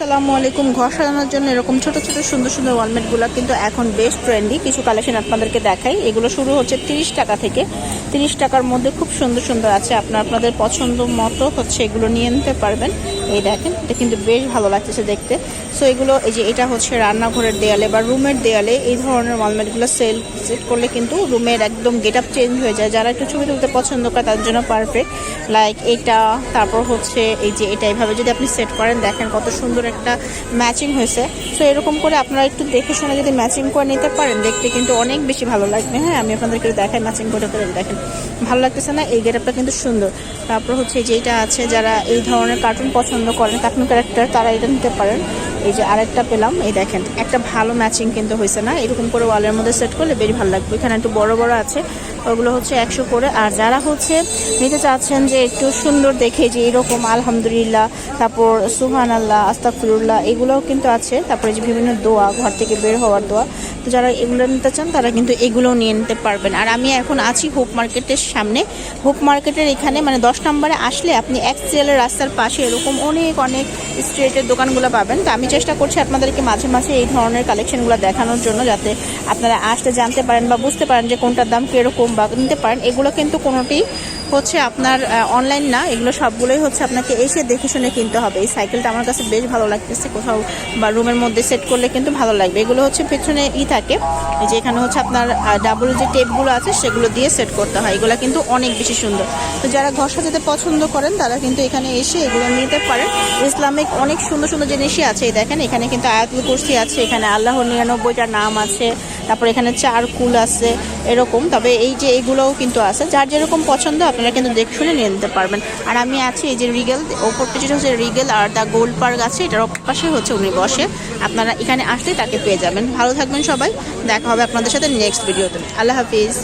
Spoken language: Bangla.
আসসালামু আলাইকুম। ঘর সাজানোর জন্য এরকম ছোট ছোট, সুন্দর সুন্দর ওয়ালমেটগুলো কিন্তু এখন বেশ ট্রেন্ডি কিছু কালেকশন আপনাদেরকে দেখাই। এগুলো শুরু হচ্ছে তিরিশ টাকা থেকে। তিরিশ টাকার মধ্যে খুব সুন্দর সুন্দর আছে। আপনার, আপনাদের পছন্দ মতো হচ্ছে এগুলো নিয়ে নিতে পারবেন। এই দেখেন, এটা কিন্তু বেশ ভালো লাগতেছে দেখতে। সো এগুলো এই যে এটা হচ্ছে রান্নাঘরের দেয়ালে বা রুমের দেয়ালে এই ধরনের ওয়ালমেটগুলো সেল সেট করলে কিন্তু রুমের একদম গেট আপ চেঞ্জ হয়ে যায়। যারা একটু ছবি তুলতে পছন্দ করে তার জন্য পারফেক্ট লাইক এটা, তারপর হচ্ছে এই যে এটা এইভাবে যদি আপনি সেট করেন, দেখেন কত সুন্দর একটা ম্যাচিং হয়েছে। সো এরকম করে আপনারা একটু দেখে শুনে যদি ম্যাচিং করে নিতে পারেন, দেখতে কিন্তু অনেক বেশি ভালো লাগবে। হ্যাঁ আমি আপনাদেরকে দেখাই ম্যাচিং করে করে দেখেন। ভালো লাগতেছে না? এই গেটআপটা কিন্তু সুন্দর। তারপর হচ্ছে যেটা আছে, যারা এই ধরনের কার্টুন পছন্দ করেন কার্টুন ক্যারেক্টার তারা এটা নিতে পারেন। এই যে আরেকটা পেলাম, এই দেখেন, একটা ভালো ম্যাচিং কিন্তু হয়েছে না? এরকম করে ওয়ালের মধ্যে সেট করলে বেশ ভালো লাগবে। এখানে একটু বড় বড় আছে, ওগুলো হচ্ছে একশো করে। আর যারা হচ্ছে নিতে চাচ্ছেন যে একটু সুন্দর দেখে, যে এরকম আলহামদুলিল্লাহ, তারপর সুহান আল্লাহ আস্তাকফিরুল্লাহ এগুলোও কিন্তু আছে। তারপরে যে বিভিন্ন দোয়া, ঘর থেকে বের হওয়ার দোয়া যারা এগুলো নিতে চান, তারা কিন্তু এগুলোও নিয়ে নিতে পারবেন। আর আমি এখন আছি হোপ মার্কেটের সামনে। হোপ মার্কেটের এখানে মানে দশ নম্বরে আসলে আপনি এক্সেলের রাস্তার পাশে এরকম অনেক অনেক স্ট্রিটের দোকানগুলো পাবেন। তো আমি চেষ্টা করছি আপনাদেরকে মাঝে মাঝে এই ধরনের কালেকশনগুলো দেখানোর জন্য যাতে আপনারা আসতে জানতে পারেন বা বুঝতে পারেন যে কোনটার দাম কীরকম বা নিতে পারেন। এগুলো কিন্তু কোনোটি হচ্ছে আপনার অনলাইন না। এগুলো সবগুলোই হচ্ছে আপনাকে এসে দেখে শুনে কিনতে হবে। এই সাইকেলটা আমার কাছে বেশ ভালো লাগতেছে। কোথাও বা রুমের মধ্যে সেট করলে কিন্তু ভালো লাগবে। এগুলো হচ্ছে পেছনে ই থাকে এই যে এখানে হচ্ছে আপনার ডাবল যে টেপগুলো আছে, সেগুলো দিয়ে সেট করতে হয়। এগুলো কিন্তু অনেক বেশি সুন্দর। তো যারা ঘর সাজাতে পছন্দ করেন, তারা কিন্তু এখানে এসে এগুলো নিতে পারেন। ইসলামিক অনেক সুন্দর সুন্দর জিনিসই আছে। দেখেন, এখানে কিন্তু আয়াতুল কুর্সি আছে, এখানে আল্লাহর নিরানব্বইটা নাম আছে। তারপর এখানে চারকুল আছে, এরকম। তবে এই যে এইগুলোও কিন্তু আছে। যার যেরকম পছন্দ, আপনারা কিন্তু দেখে শুনে নিয়ে নিতে পারবেন। আর আমি আছি এই যে রিগেল ওপরটা যেটা হচ্ছে রিগেল আর দ্য গোল্ড পার্ক আছে। এটার পাশে হচ্ছে উনি বসে। আপনারা এখানে আসলে তাকে পেয়ে যাবেন। ভালো থাকবেন সবাই। দেখা হবে আপনাদের সাথে নেক্সট ভিডিওতে আল্লাহ হাফিজ।